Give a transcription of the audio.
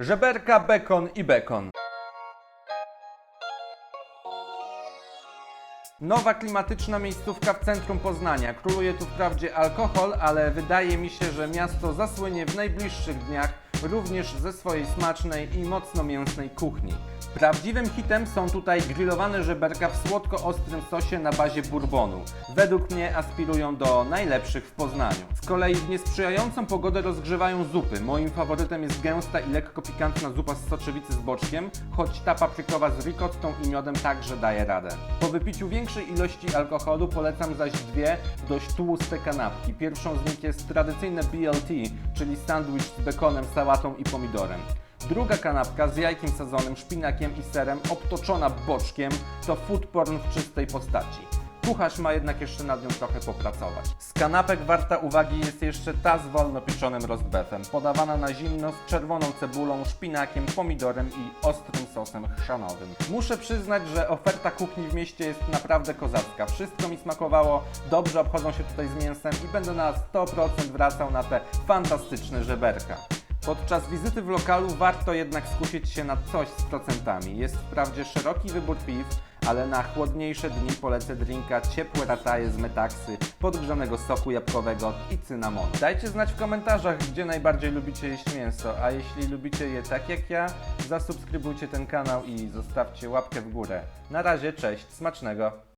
Żeberka, bekon i bekon. Nowa klimatyczna miejscówka w centrum Poznania. Króluje tu wprawdzie alkohol, ale wydaje mi się, że miasto zasłynie w najbliższych dniach również ze swojej smacznej i mocno mięsnej kuchni. Prawdziwym hitem są tutaj grillowane żeberka w słodko-ostrym sosie na bazie bourbonu. Według mnie aspirują do najlepszych w Poznaniu. Z kolei w niesprzyjającą pogodę rozgrzewają zupy. Moim faworytem jest gęsta i lekko pikantna zupa z soczewicy z boczkiem, choć ta paprykowa z ricottą i miodem także daje radę. Po wypiciu większej ilości alkoholu polecam zaś dwie dość tłuste kanapki. Pierwszą z nich jest tradycyjne BLT, czyli sandwich z bekonem, sałatą i pomidorem. Druga kanapka z jajkiem sadzonym, szpinakiem i serem, obtoczona boczkiem, to food porn w czystej postaci. Kucharz ma jednak jeszcze nad nią trochę popracować. Z kanapek warta uwagi jest jeszcze ta z wolno pieczonym rozbefem, podawana na zimno z czerwoną cebulą, szpinakiem, pomidorem i ostrym sosem chrzanowym. Muszę przyznać, że oferta kuchni w mieście jest naprawdę kozacka. Wszystko mi smakowało, dobrze obchodzą się tutaj z mięsem i będę na 100% wracał na te fantastyczne żeberka. Podczas wizyty w lokalu warto jednak skusić się na coś z procentami. Jest wprawdzie szeroki wybór piw, ale na chłodniejsze dni polecę drinka ciepłe rataje z metaksy, podgrzanego soku jabłkowego i cynamonu. Dajcie znać w komentarzach, gdzie najbardziej lubicie jeść mięso, a jeśli lubicie je tak jak ja, zasubskrybujcie ten kanał i zostawcie łapkę w górę. Na razie, cześć, smacznego!